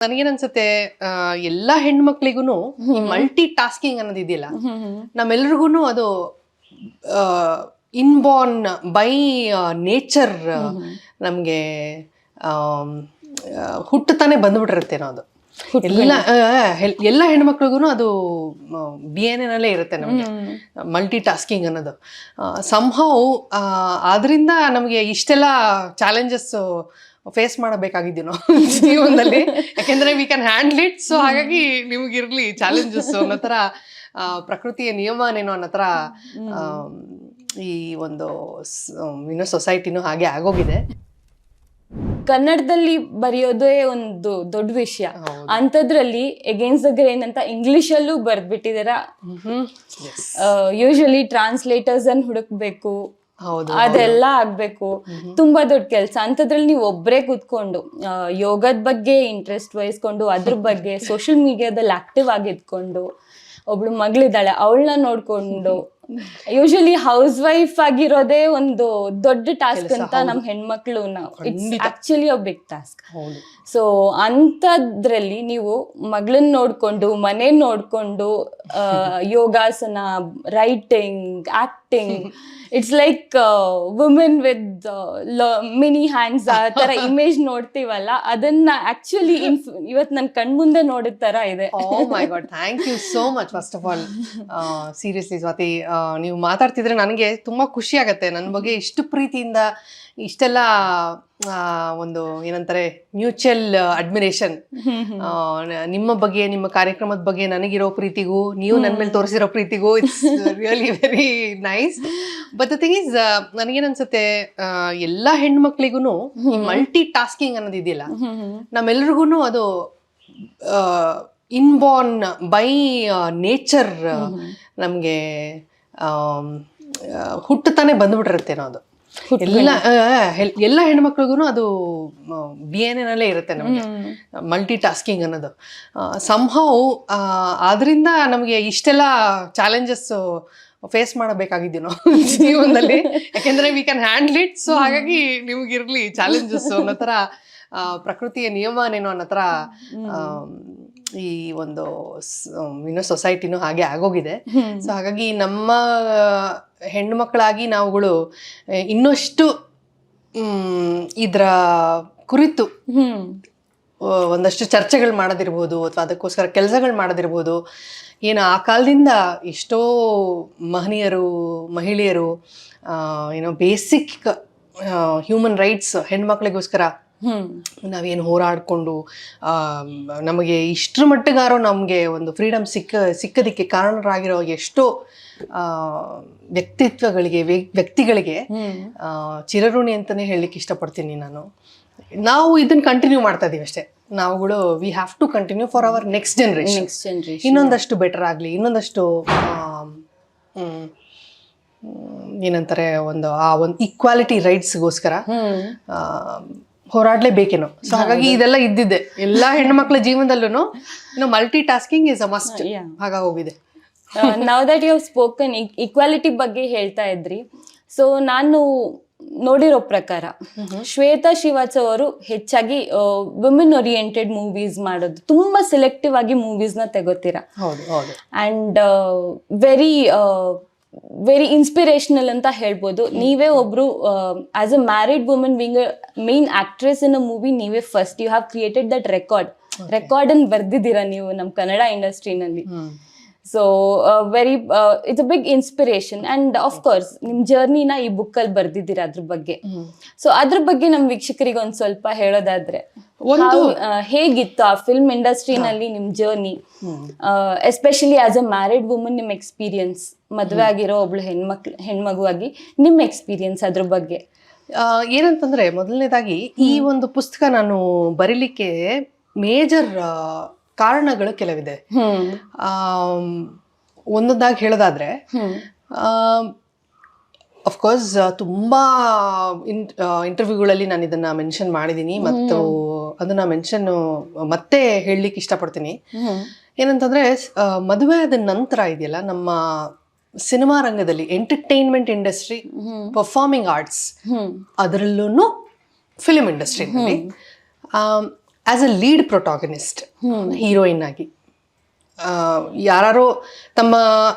ನನಗೇನನ್ಸುತ್ತೆ ಎಲ್ಲಾ ಹೆಣ್ಮಕ್ಳಿಗೂ ಈ multi tasking ಅನ್ನೋದು ಇದೆಯಲ್ಲ ನಮ್ಮೆಲ್ರಿಗೂ ಅದು ಇನ್ಬಾರ್ನ್ ಬೈ ನೇಚರ್ ನಮಗೆ ಹುಟ್ಟುತ್ತಾನೆ ಬಂದ್ಬಿಟ್ಟಿರುತ್ತೆ ಅದು. ಎಲ್ಲ ಎಲ್ಲ ಹೆಣ್ಮಕ್ಳಿಗೂ ಅದು ಬಿ ಎನ್ ಎನಲ್ಲೇ ಇರುತ್ತೆ ನಮಗೆ. ಮಲ್ಟಿ ಟಾಸ್ಕಿಂಗ್ ಅನ್ನೋದು. ಸಂಹವ್ ಆದ್ರಿಂದ ನಮಗೆ ಇಷ್ಟೆಲ್ಲ ಚಾಲೆಂಜಸ್ ಫೇಸ್ ಮಾಡಬೇಕಾಗಿದ್ದೀನೋ ಜೀವನದಲ್ಲಿ. ಯಾಕೆಂದ್ರೆ we can handle it so ಹಾಗಾಗಿ ನಿಮ್ಗಿರ್ಲಿ ಚಾಲೆಂಜಸ್ ಅನ್ನೋ ಥರ ಆ, ಪ್ರಕೃತಿಯ ನಿಯಮನೇನೋ ಅನ್ನೋ ಥರ ಈ ಒಂದು ಇನ್ನೂ ಸೊಸೈಟಿನೂ ಹಾಗೆ ಆಗೋಗಿದೆ. ಕನ್ನಡದಲ್ಲಿ ಬರೆಯೋದೇ ಒಂದು ದೊಡ್ಡ ವಿಷಯ. ಅಂಥದ್ರಲ್ಲಿ ಎಗೇನ್ಸ್ಟ್ ದ ಗ್ರೇನ್ ಅಂತ ಇಂಗ್ಲಿಷಲ್ಲೂ ಬರ್ದ್ಬಿಟ್ಟಿದ್ದೀರಾ ಹ್ಮ್ ಯೂಶಲಿ ಟ್ರಾನ್ಸ್ಲೇಟರ್ಸ್ ಅನ್ನು ಹುಡುಕ್ಬೇಕು. ಅದೆಲ್ಲ ಆಗ್ಬೇಕು. ತುಂಬಾ ದೊಡ್ಡ ಕೆಲಸ. ಅಂತದ್ರಲ್ಲಿ ನೀವು ಒಬ್ಬರೇ ಕೂತ್ಕೊಂಡು ಯೋಗದ ಬಗ್ಗೆ ಇಂಟ್ರೆಸ್ಟ್ ವಹಿಸ್ಕೊಂಡು ಅದ್ರ ಬಗ್ಗೆ ಸೋಷಿಯಲ್ ಮೀಡಿಯಾದಲ್ಲಿ ಆಕ್ಟಿವ್ ಆಗಿದ್ಕೊಂಡು ಒಬ್ಳು ಮಗಳಿದ್ದಾಳೆ ಅವಳನ್ನ ನೋಡ್ಕೊಂಡು ಯೂಶಲಿ ಹೌಸ್ ವೈಫ್ ಆಗಿರೋದೇ ಒಂದು ದೊಡ್ಡ ಟಾಸ್ಕ್ ಅಂತ ನಮ್ ಹೆಣ್ಮಕ್ಳು ನಾವು. It's actually a big task so ಅಂಥದ್ರಲ್ಲಿ ನೀವು ಮಗಳನ್ನ ನೋಡ್ಕೊಂಡು ಮನೆ ನೋಡ್ಕೊಂಡು ಯೋಗಾಸನ writing acting it's like women with mini hands ಆ ತರ ಇಮೇಜ್ ನೋಡ್ತೀವಲ್ಲ ಅದನ್ನ ಆಕ್ಚುಲಿ ಇವತ್ ನನ್ ಕಣ್ಮುಂದೆ ನೋಡಿದ ತರ ಇದೆ. ಓ my god thank you so much first of all seriously Swathi ನೀವು ಮಾತಾಡ್ತಿದ್ರೆ ನನಗೆ ತುಂಬಾ ಖುಷಿ ಆಗುತ್ತೆ. ನನ್ನ ಬಗ್ಗೆ ಇಷ್ಟು ಪ್ರೀತಿಯಿಂದ ಇಷ್ಟೆಲ್ಲ ಒಂದು ಏನಂತಾರೆ ಮ್ಯೂಚುವಲ್ ಅಡ್ಮಿರೇಷನ್ ನಿಮ್ಮ ಬಗ್ಗೆ ನಿಮ್ಮ ಕಾರ್ಯಕ್ರಮದ ಬಗ್ಗೆ ನನಗಿರೋ ಪ್ರೀತಿಗೂ ನೀವು ನನ್ನ ಮೇಲೆ ತೋರಿಸಿರೋ ಪ್ರೀತಿಗೂ it's really very nice but the thing is ನನಗೇನನ್ಸುತ್ತೆ ಎಲ್ಲ ಎಲ್ಲಾ ಹೆಣ್ಮಕ್ಳಿಗೂ ಮಲ್ಟಿ ಟಾಸ್ಕಿಂಗ್ ಅನ್ನೋದು ಇದೆಯಲ್ಲ ನಮ್ಮೆಲ್ರಿಗೂ ಅದು ಇನ್ಬಾರ್ನ್ ಬೈ ನೇಚರ್ ನಮಗೆ ಹುಟ್ಟುತ್ತಾನೆ ಬಂದ್ಬಿಟ್ಟಿರುತ್ತೇನೋ ಅದು. ಎಲ್ಲ ಎಲ್ಲ ಹೆಣ್ಮಕ್ಳಿಗೂ ಅದು ಬಿ ಎನ್ ಎನಲ್ಲೇ ಇರುತ್ತೆ ನಮಗೆ. ಮಲ್ಟಿ ಟಾಸ್ಕಿಂಗ್ ಅನ್ನೋದು. ಸಂಹವ್ ಆದ್ರಿಂದ ನಮಗೆ ಇಷ್ಟೆಲ್ಲ ಚಾಲೆಂಜಸ್ ಫೇಸ್ ಮಾಡಬೇಕಾಗಿದ್ದೀವಿ ನಾವು ಜೀವನದಲ್ಲಿ. ಯಾಕೆಂದ್ರೆ we can handle it so ಹಾಗಾಗಿ ನಿಮ್ಗಿರ್ಲಿ ಚಾಲೆಂಜಸ್ ಅನ್ನೋ ಥರ ಆ, ಪ್ರಕೃತಿಯ ನಿಯಮನೇನೋ ಅನ್ನೋ ಥರ ಈ ಒಂದು ಇನ್ನೂ ಸೊಸೈಟಿನೂ ಹಾಗೆ ಆಗೋಗಿದೆ. ಸೊ ಹಾಗಾಗಿ ನಮ್ಮ ಹೆಣ್ಮಕ್ಳಾಗಿ ನಾವುಗಳು ಇನ್ನಷ್ಟು ಇದರ ಕುರಿತು ಒಂದಷ್ಟು ಚರ್ಚೆಗಳು ಮಾಡೋದಿರ್ಬೋದು ಅಥವಾ ಅದಕ್ಕೋಸ್ಕರ ಕೆಲಸಗಳು ಮಾಡೋದಿರ್ಬೋದು. ಏನು ಆ ಕಾಲದಿಂದ ಎಷ್ಟೋ ಮಹನೀಯರು ಮಹಿಳೆಯರು ಏನೋ ಬೇಸಿಕ್ ಹ್ಯೂಮನ್ ರೈಟ್ಸ್ ಹೆಣ್ಮಕ್ಳಿಗೋಸ್ಕರ ನಾವೇನು ಹೋರಾಡಿಕೊಂಡು ನಮಗೆ ಇಷ್ಟರ ಮಟ್ಟಿಗಾರೋ ನಮಗೆ ಒಂದು ಫ್ರೀಡಮ್ ಸಿಕ್ಕ ಸಿಕ್ಕದಕ್ಕೆ ಕಾರಣರಾಗಿರೋ ಎಷ್ಟೋ ವ್ಯಕ್ತಿತ್ವಗಳಿಗೆ ವ್ಯ- ವ್ಯಕ್ತಿಗಳಿಗೆ ಚಿರಋಣಿ ಅಂತಲೇ ಹೇಳಲಿಕ್ಕೆ ಇಷ್ಟಪಡ್ತೀನಿ ನಾನು. ನಾವು ಇದನ್ನ ಕಂಟಿನ್ಯೂ ಮಾಡ್ತಾ ಇದೀವಿ ಅಷ್ಟೇ. ನಾವುಗಳು we have to continue for our next generation next generation ಇನ್ನೊಂದಷ್ಟು ಬೆಟರ್ ಆಗಲಿ ಇನ್ನೊಂದಷ್ಟು ಏನಂತಾರೆ ಒಂದು ಆ ಒಂದು ಈಕ್ವಾಲಿಟಿ ರೈಟ್ಸ್ಗೋಸ್ಕರ ಹೋರಾಡ್ಲೇಬೇಕೇನೋ. ಸೊ ಹಾಗಾಗಿ ಇದೆಲ್ಲ ಇದ್ದಿದ್ದೆ. ಎಲ್ಲಾ ಹೆಣ್ಮಕ್ಳ ಜೀವನದಲ್ಲೂ ಇನ್ನು multitasking is a must ಆಗ ಹಾಗಾಗೋಗಿದೆ ನಾವ್ ದಟ್ ಯು ಸ್ಪೋಕನ್ ಈಕ್ವಾಲಿಟಿ ಬಗ್ಗೆ ಹೇಳ್ತಾ ಇದ್ರಿ. ಸೊ ನಾನು ನೋಡಿರೋ ಪ್ರಕಾರ ಶ್ವೇತಾ ಶ್ರೀವಾತ್ಸವ್ ಅವರು ಹೆಚ್ಚಾಗಿ ವುಮೆನ್ ಓರಿಯೆಂಟೆಡ್ ಮೂವೀಸ್ ಮಾಡೋದು. ತುಂಬಾ ಸೆಲೆಕ್ಟಿವ್ ಆಗಿ ಮೂವೀಸ್ನ ತೆಗೋತೀರಾ. ಅಂಡ್ ವೆರಿ ವೆರಿ ಇನ್ಸ್ಪಿರೇಷನಲ್ ಅಂತ ಹೇಳ್ಬೋದು. ನೀವೇ ಒಬ್ರು as a married women wing main actress in a movie ನೀವೇ first you have created that record record ಅನ್ನು ಬರ್ದಿದ್ದೀರಾ ನೀವು ನಮ್ಮ Kannada ಇಂಡಸ್ಟ್ರಿನಲ್ಲಿ? So very it's a big inspiration and of course ನಿಮ್ ಜರ್ನಿನ ಈ ಬುಕ್ ಅಲ್ಲಿ ಬರ್ದಿದ್ದೀರಾ ಅದ್ರ ಬಗ್ಗೆ. ಸೊ ಅದ್ರ ಬಗ್ಗೆ ನಮ್ಮ ವೀಕ್ಷಕರಿಗೆ ಒಂದ್ ಸ್ವಲ್ಪ ಹೇಳೋದಾದ್ರೆ ಒಂದು- ಹೇಗಿತ್ತು ಆ ಫಿಲ್ಮ್ ಇಂಡಸ್ಟ್ರಿನಲ್ಲಿ ನಿಮ್ journey especially as a married woman ನಿಮ್ ಎಕ್ಸ್ಪೀರಿಯನ್ಸ್ ಮದುವೆ ಆಗಿರೋ ಒಬ್ಳು ಹೆಣ್ಮಕ್ಳು ಹೆಣ್ಮಗುವಾಗಿ ನಿಮ್ ಎಕ್ಸ್ಪೀರಿಯನ್ಸ್ ಅದ್ರ ಬಗ್ಗೆ? ಏನಂತಂದ್ರೆ ಮೊದಲನೇದಾಗಿ ಈ ಒಂದು ಪುಸ್ತಕ ನಾನು ಬರೀಲಿಕ್ಕೆ ಮೇಜರ್ ಕಾರಣಗಳು ಕೆಲವಿದೆ. ಒಂದೊಂದಾಗಿ ಹೇಳೋದಾದ್ರೆ ಅಫ್ಕೋರ್ಸ್ ತುಂಬಾ ಇಂಟರ್ವ್ಯೂಗಳಲ್ಲಿ ನಾನು ಇದನ್ನ ಮೆನ್ಷನ್ ಮಾಡಿದ್ದೀನಿ ಮತ್ತು ಅದನ್ನ ಮೆನ್ಷನ್ ಮತ್ತೆ ಹೇಳಲಿಕ್ಕೆ ಇಷ್ಟಪಡ್ತೀನಿ. ಏನಂತಂದ್ರೆ ಮದುವೆ ಆದ ನಂತರ ಇದೆಯಲ್ಲ ನಮ್ಮ ಸಿನಿಮಾ ರಂಗದಲ್ಲಿ ಎಂಟರ್ಟೈನ್ಮೆಂಟ್ ಇಂಡಸ್ಟ್ರಿ ಪರ್ಫಾರ್ಮಿಂಗ್ ಆರ್ಟ್ಸ್ ಅದರಲ್ಲೂ film ಇಂಡಸ್ಟ್ರಿನಲ್ಲಿ as a lead protagonist heroine ಆಗಿ. ಯಾರು ತಮ್ಮ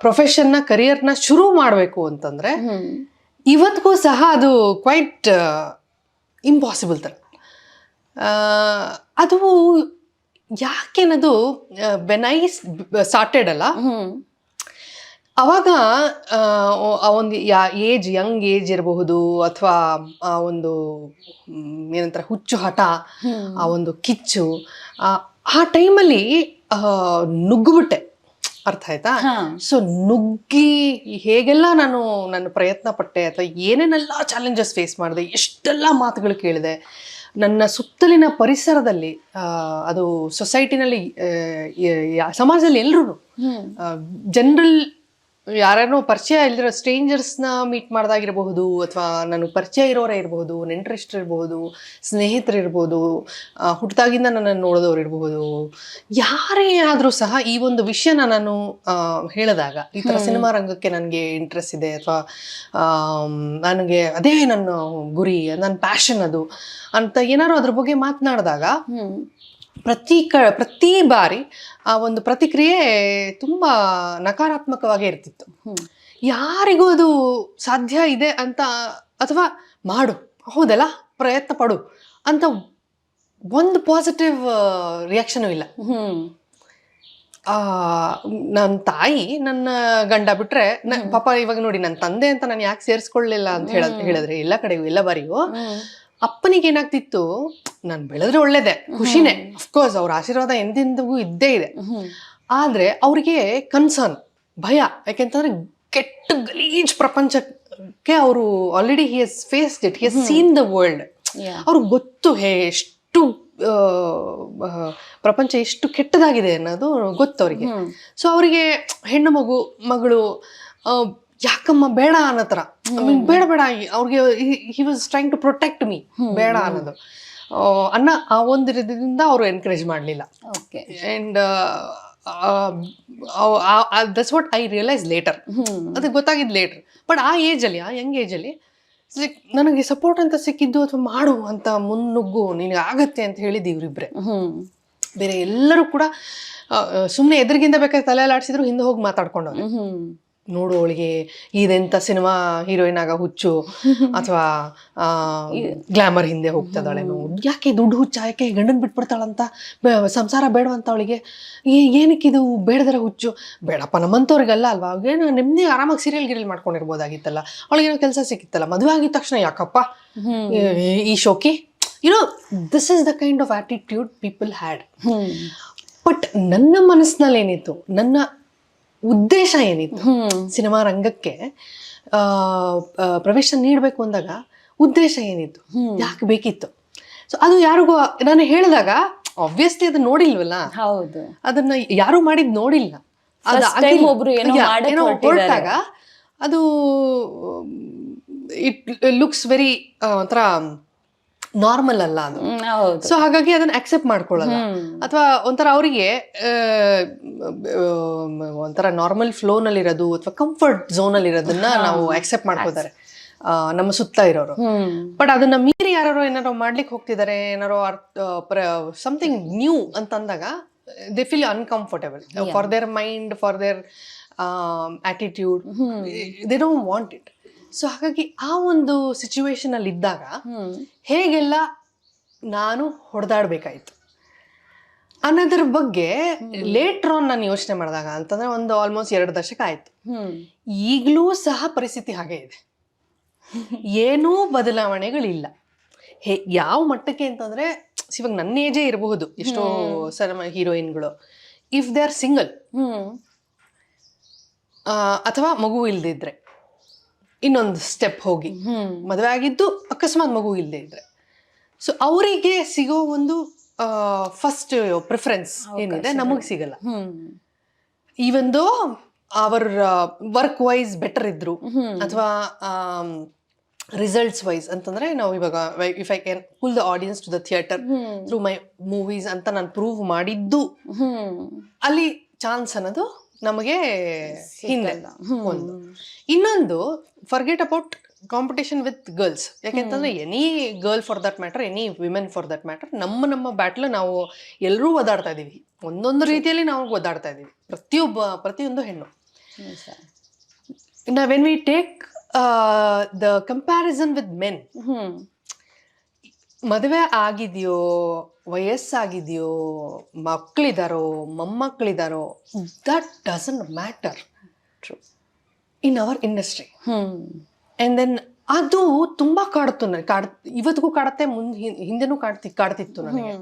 ಪ್ರೊಫೆಷನ್ನ ಕರಿಯರ್ನ ಶುರು ಮಾಡಬೇಕು ಅಂತಂದ್ರೆ ಇವತ್ತಿಗೂ ಸಹ ಅದು ಕ್ವೈಟ್ ಇಂಪಾಸಿಬಲ್ ಆ, ಅದು ಯಾಕೆನದು ಬೆನೈ ಸಾರ್ಟೆಡ್ ಅಲ್ಲ? ಅವಾಗ ಆ, ಒಂದು ಯಾ ಏಜ್ ಯಂಗ್ ಏಜ್ ಇರಬಹುದು ಅಥವಾ ಆ ಒಂದು ಏನಂತಾರೆ ಹುಚ್ಚು ಹಠ ಆ ಒಂದು ಕಿಚ್ಚು ಆ, ಟೈಮಲ್ಲಿ ನುಗ್ಗುಬಿಟ್ಟೆ. ಅರ್ಥ ಆಯ್ತಾ. ಸೊ ನುಗ್ಗಿ ಹೇಗೆಲ್ಲ ನಾನು ನನ್ನ ಪ್ರಯತ್ನ ಪಟ್ಟೆ ಅಥವಾ ಏನೇನೆಲ್ಲ ಚಾಲೆಂಜಸ್ ಫೇಸ್ ಮಾಡಿದೆ ಎಷ್ಟೆಲ್ಲ ಮಾತುಗಳು ಕೇಳಿದೆ ನನ್ನ ಸುತ್ತಲಿನ ಪರಿಸರದಲ್ಲಿ ಅದು ಸೊಸೈಟಿನಲ್ಲಿ ಸಮಾಜದಲ್ಲಿ ಎಲ್ಲರೂ ಜನರಲ್ ಯಾರನ್ನೋ ಪರಿಚಯ ಇಲ್ದಿರೋ ಸ್ಟ್ರೇಂಜರ್ಸ್ನ ಮೀಟ್ ಮಾಡಿದಾಗಿರಬಹುದು ಅಥವಾ ನನಗೆ ಪರಿಚಯ ಇರೋರೇ ಇರಬಹುದು ಇರಬಹುದು ಸ್ನೇಹಿತರಿರ್ಬೋದು ಹುಟ್ಟಿದಾಗಿಂದ ನನ್ನನ್ನು ನೋಡಿದವ್ರು ಇರಬಹುದು ಯಾರೇ ಆದರೂ ಸಹ ಈ ಒಂದು ವಿಷಯನ ನಾನು ಹೇಳಿದಾಗ ಈ ಥರ ಸಿನಿಮಾ ರಂಗಕ್ಕೆ ನನಗೆ ಇಂಟ್ರೆಸ್ಟ್ ಇದೆ ಅಥವಾ ನನಗೆ ಅದೇ ನನ್ನ ಗುರಿ ನನ್ನ ಪ್ಯಾಷನ್ ಅದು ಅಂತ ಏನಾದ್ರು ಅದ್ರ ಬಗ್ಗೆ ಮಾತನಾಡಿದಾಗ ಪ್ರತಿ ಕ ಪ್ರತಿ ಬಾರಿ ಆ ಒಂದು ಪ್ರತಿಕ್ರಿಯೆ ತುಂಬ ನಕಾರಾತ್ಮಕವಾಗೇ ಇರ್ತಿತ್ತು. ಯಾರಿಗೂ ಅದು ಸಾಧ್ಯ ಇದೆ ಅಂತ ಅಥವಾ ಮಾಡು ಹೌದಲ್ಲ? ಪ್ರಯತ್ನ ಪಡು ಅಂತ ಒಂದು ಪಾಸಿಟಿವ್ ರಿಯಾಕ್ಷನು ಇಲ್ಲ. ನನ್ನ ತಾಯಿ ನನ್ನ ಗಂಡ ಬಿಟ್ರೆ ನ- ಪಾಪ ಇವಾಗ ನೋಡಿ ನನ್ನ ತಂದೆ ಅಂತ ನಾನು ಯಾಕೆ ಸೇರಿಸ್ಕೊಳ್ಳಿಲ್ಲ ಅಂತ ಹೇಳ ಹೇಳಿದ್ರೆ ಎಲ್ಲ ಕಡೆಗೂ ಎಲ್ಲ ಬಾರಿಗೂ ಅಪ್ಪನಿಗೆ ಏನಾಗ್ತಿತ್ತು ನಾನು ಬೆಳೆದ್ರೆ ಒಳ್ಳೇದೆ ಖುಷಿನೇ. ಅಫ್ಕೋರ್ಸ್ ಅವ್ರ ಆಶೀರ್ವಾದ ಎಂದೆಂದಿಗೂ ಇದ್ದೇ ಇದೆ. ಆದ್ರೆ ಅವ್ರಿಗೆ ಕನ್ಸರ್ನ್ ಭಯ. ಯಾಕೆಂತಂದ್ರೆ ಕೆಟ್ಟ ಗಲೀಜ್ ಪ್ರಪಂಚಕ್ಕೆ ಅವರು already he is faced it he has seen the world. ಅವ್ರಿಗೆ ಗೊತ್ತು ಹೇ ಎಷ್ಟು ಪ್ರಪಂಚ ಎಷ್ಟು ಕೆಟ್ಟದಾಗಿದೆ ಅನ್ನೋದು ಗೊತ್ತು ಅವರಿಗೆ. ಸೊ ಅವರಿಗೆ ಹೆಣ್ಣು ಮಗು ಮಗಳು ಯಾಕಮ್ಮ ಬೇಡ ಅನ್ನತ್ರ ಬೇಡ ಬೇಡ ಅವ್ರಿಗೆ he was trying to protect me ಬೇಡ ಅನ್ನೋದು. ಅನ್ನ ಆ ಒಂದು ರೀತಿಯಿಂದ ಅವರು ಎನ್ಕರೇಜ್ ಮಾಡಲಿಲ್ಲ. Okay and that's what I realise later ಅದಕ್ಕೆ ಗೊತ್ತಾಗಿದ್ದು ಲೇಟರ್ ಬಟ್ ಆ ಏಜಲ್ಲಿ ಆ ಯಂಗ್ ಏಜಲ್ಲಿ ಲೈಕ್ ನನಗೆ ಸಪೋರ್ಟ್ ಅಂತ ಸಿಕ್ಕಿದ್ದು ಅಥವಾ ಮಾಡು ಅಂತ ಮುನ್ನುಗ್ಗು ನಿನಗೆ ಆಗತ್ತೆ ಅಂತ ಹೇಳಿದ್ದು ಇವರಿಬ್ಬರೇ ಬೇರೆ ಎಲ್ಲರೂ ಕೂಡ ಸುಮ್ಮನೆ ಎದುರಿಗಿಂದ ಬೇಕಾದ್ರೆ ತಲೆಯಲ್ಲಿ ಆಡಿಸಿದ್ರು ಹಿಂದೆ ಹೋಗಿ ಮಾತಾಡ್ಕೊಂಡವ್ರೆ. ನೋಡು ಅವಳಿಗೆ ಇದೆಂತ ಸಿನಿಮಾ ಹೀರೋಯಿನ್ ಆಗ ಹುಚ್ಚು. ಅಥವಾ ಗ್ಲಾಮರ್ ಹಿಂದೆ ಹೋಗ್ತದಾಳೇನೋ ಯಾಕೆ ದುಡ್ಡು ಹುಚ್ಚ ಯಾಕೆ ಗಂಡನ್ ಬಿಟ್ಬಿಡ್ತಾಳಂತ? ಸಂಸಾರ ಬೇಡವಂತ ಅವಳಿಗೆ. ಏನಕ್ಕೆ ಇದು ಬೇಡದರ ಹುಚ್ಚು? ಬೇಡಪ್ಪ ನಮ್ಮಂಥವ್ರಿಗೆಲ್ಲ ಅಲ್ವಾ? ಏನು ನೆಮ್ಮದಿ ಆರಾಮಾಗಿ ಸೀರಿಯಲ್ ಗಿರಿಯಲ್ ಮಾಡ್ಕೊಂಡಿರ್ಬೋದಾಗಿತ್ತಲ್ಲ. ಅವಳಿಗೇನೋ ಕೆಲಸ ಸಿಕ್ಕಿತ್ತಲ್ಲ ಮದುವೆ ಆಗಿದ ತಕ್ಷಣ ಯಾಕಪ್ಪ? ಈ- ಶೋಕಿ? You know this is the kind of attitude people had but ನನ್ನ ಮನಸ್ಸಿನಲ್ಲಿ ಏನಿತ್ತು? ನನ್ನ ಉದ್ದೇಶ ಏನಿತ್ತು? ಸಿನಿಮಾ ರಂಗಕ್ಕೆ ಪ್ರವೇಶ ನೀಡಬೇಕು ಅಂದಾಗ ಉದ್ದೇಶ ಏನಿತ್ತು? ಯಾಕೆ ಬೇಕಿತ್ತು? ಸೊ ಅದು ಯಾರಿಗೂ ನಾನು ಹೇಳಿದಾಗ ಆಬ್ವಿಯಸ್ಲಿ ಅದನ್ನ ನೋಡಿಲ್ವಲ್ಲ? ಹೌದು. ಅದನ್ನ ಯಾರು ಮಾಡಿದ್ ನೋಡಿಲ್ಲ. ಏನೋ. ಹೊರ್ಟಾಗ ಅದು ಇಟ್ ಲುಕ್ಸ್ ವೆರಿ ಒಂಥರ ನಾರ್ಮಲ್ ಅಲ್ಲ ಅದು. ಸೊ ಹಾಗಾಗಿ ಅದನ್ನ ಅಕ್ಸೆಪ್ಟ್ ಮಾಡ್ಕೊಳ್ಳಲ್ಲ. ಅಥವಾ ಒಂಥರ ಅವರಿಗೆ ಒಂಥರ ನಾರ್ಮಲ್ ಫ್ಲೋನಲ್ಲಿ ಇರೋದು ಅಥವಾ ಕಂಫರ್ಟ್ ಝೋನಲ್ಲಿ ಇರೋದನ್ನ ನಾವು ಅಕ್ಸೆಪ್ಟ್ ಮಾಡ್ಕೋತಾರೆ. ನಮ್ಮ ಸುತ್ತ ಇರೋರು. ಬಟ್ ಅದನ್ನ ಮೀರಿ ಯಾರು ಏನಾರು ಮಾಡ್ಲಿಕ್ಕೆ ಹೋಗ್ತಿದ್ದಾರೆ ಏನಾರೋ ಸಮಥಿಂಗ್ ನ್ಯೂ ಅಂತಂದಾಗ they feel uncomfortable for their mind for their attitude they don't want it so ಹಾಗಾಗಿ ಆ ಒಂದು ಸಿಚುವೇಶನ್ ಅಲ್ಲಿ ಇದ್ದಾಗ ಹೇಗೆಲ್ಲ ನಾನು ಹೊಡೆದಾಡ್ಬೇಕಾಯ್ತು? ಅನ್ನೋದ್ರ ಬಗ್ಗೆ ಲೇಟರ್ ಆನ್ ನಾನು ಯೋಚನೆ ಮಾಡಿದಾಗ ಅಂತಂದ್ರೆ ಒಂದು ಆಲ್ಮೋಸ್ಟ್ ಎರಡು ದಶಕ ಆಯ್ತು. ಈಗಲೂ ಸಹ ಪರಿಸ್ಥಿತಿ ಹಾಗೆ ಇದೆ. ಏನೂ ಬದಲಾವಣೆಗಳಿಲ್ಲ. ಹೇ ಯಾವ ಮಟ್ಟಕ್ಕೆ ಅಂತಂದ್ರೆ ಇವಾಗ ನನ್ನ ಏಜೇ ಇರಬಹುದು ಎಷ್ಟೋ ಸಿನಿಮಾ ಹೀರೋಯಿನ್ಗಳು ಇಫ್ ದೇ ಆರ್ ಸಿಂಗಲ್ ಅಥವಾ ಮಗು ಇಲ್ದಿದ್ರೆ. ಇನ್ನೊಂದು ಸ್ಟೆಪ್ ಹೋಗಿ. ಮದುವೆ ಆಗಿದ್ದು ಅಕಸ್ಮಾತ್ ಮಗು ಇಲ್ಲದೆ ಇದ್ರೆ. ಸೊ ಅವರಿಗೆ ಸಿಗೋ ಒಂದು ಫಸ್ಟ್ ಪ್ರಿಫರೆನ್ಸ್ ಏನಿದೆ ನಮಗೆ ಸಿಗಲ್ಲ. Even our work wise better ಇದ್ರು ಅಥವಾ ರಿಸಲ್ಟ್ಸ್ ವೈಸ್ ಅಂತಂದ್ರೆ ನಾವು ಇವಾಗ if I can pull the audience to the theatre through through my movies ಅಂತ ನಾನು ಪ್ರೂವ್ ಮಾಡಿದ್ದು. ಅಲ್ಲಿ ಚಾನ್ಸ್ ಅನ್ನೋದು ನಮಗೆ ಹಿಂದೆ ಒಂದು. ಇನ್ನೊಂದು forget about competition with girls ಯಾಕೆಂತಂದ್ರೆ any girl for that matter any women for that matter ನಮ್ಮ ನಮ್ಮ ಬ್ಯಾಟ್ಲ್ ನಾವು ಎಲ್ಲರೂ ಒದಾಡ್ತಾ ಇದ್ದೀವಿ ಒಂದೊಂದು ರೀತಿಯಲ್ಲಿ ನಾವು ಒದಾಡ್ತಾ ಇದ್ದೀವಿ ಪ್ರತಿಯೊಬ್ಬ ಪ್ರತಿಯೊಂದು ಹೆಣ್ಣು. ನಾವ್ when we take the comparison with men ಮದುವೆ ಆಗಿದೆಯೋ ವಯಸ್ಸಾಗಿದೆಯೋ ಮಕ್ಕಳಿದಾರೋ ಮೊಮ್ಮಕ್ಕಳಿದಾರೋ that doesn't matter in our industry and then ಅದು ತುಂಬ ಕಾಡುತ್ತು ನನಗೆ. ಕಾಡ್ ಇವತ್ತಿಗೂ ಕಾಡುತ್ತೆ ಮುಂದೆ ಹಿಂದೆನೂ ಕಾಡ್ತಿ ಕಾಡ್ತಿತ್ತು ನನಗೆ.